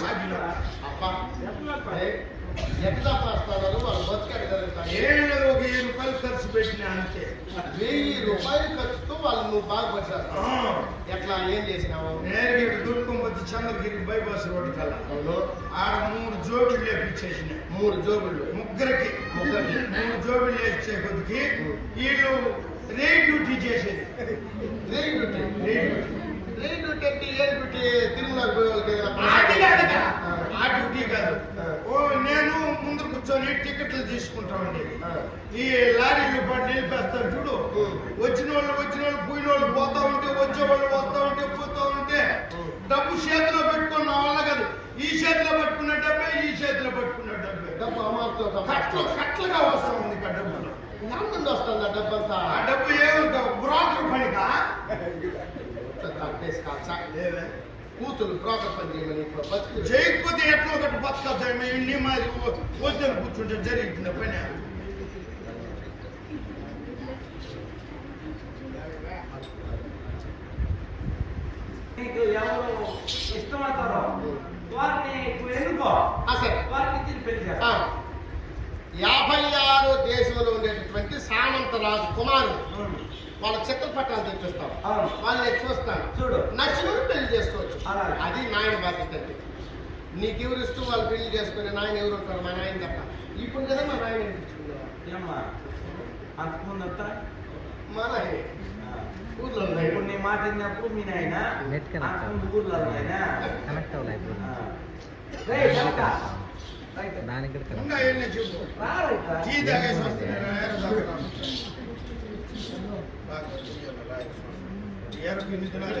అబ్బా. ఎట్లా పాస్తాడారు వాళ్ళు బతికాడు జరుగుతాయి ఏం ఒక వెయ్యి రూపాయలు ఖర్చు పెట్టిన అంతే వెయ్యి రూపాయలు ఖర్చుతో వాళ్ళు నువ్వు బాగుపరిచేస్తావు ఎట్లా ఏం చేసినావు నేరుగా ఇక్కడ దుర్గంపతి చంద్రగిరి బైపాస్ రోడ్డు కల్లా ఆడ మూడు జోబులు లేపించేసిన మూడు జోబులు ముగ్గురికి ముగ్గురికి. మూడు జోబులు లేచే కొద్దికి వీళ్ళు రే డ్యూటీ చేసేది రే డ్యూటీ రే డ్యూటీ రే డ్యూటీ అంటే ఏ డ్యూటీ తిరుమలకు పోయే వాళ్ళకి ఏదైనా అది కాదు కదా. ఆ. ఆ డ్యూటీ కాదు ఆ. ఓ నేను ముందు కూర్చొని టికెట్లు తీసుకుంటా ఉండేది ఆ. ఈ లారీలు పాటు నిలిపేస్తారు చూడు. వచ్చిన వాళ్ళు వచ్చిన వాళ్ళు పోయిన వాళ్ళు పోతా ఉంటే వచ్చే వాళ్ళు వస్తా ఉంటే పోతా ఉంటే. డబ్బు చేతిలో పెట్టుకున్న నా వల్ల కాదు ఈ చేతిలో పట్టుకున్న డబ్బే ఈ చేతిలో పట్టుకున్న డబ్బే డబ్బు కట్లు కట్లుగా వస్తా ఉంది ఆ డబ్బులు నుండి వస్తుంది ఆ డబ్బంతా ఆ డబ్బు ఏమి బ్రోకర్ పనిగా. కూతురు బ్రోకర్ పని చేయమని చేయకపోతే ఎట్లా వద్దని కూర్చుంటే జరుగుతుంది పని నీకు ఎవరు ఇష్టమవుతారో వారిని నువ్వు ఎన్నుకో ఆ, సరే వారికి ఇచ్చి పెళ్ళి ఆ, చేస్తా యాభై ఆరు దేశంలో ఉండేటటువంటి సామంతరాజు కుమారుడు వాళ్ళ చిత్రపటాలు తెప్పిస్తాం అవును. వాళ్ళని చూస్తాను చూడు. నచ్చిన పెళ్ళి చేసుకోవచ్చు. అది నాయన బాధ్యత అంటే నీకెవరు ఇష్టం వాళ్ళు పెళ్ళి చేసుకునే నాయన ఎవరు ఉంటారు మా నాయన తప్ప. ఇప్పుడు కదా మా నాయన ఏమ్మా? అంతకుముందు అంతా మా నాయన ఊర్లో ఇప్పుడు నీ మాట విన్నప్పుడు మీ నాయన ఊర్లో నాయన కనెక్ట్ అవ్వలేదు. దానికి చెప్పు. ఎన్ని దినాలు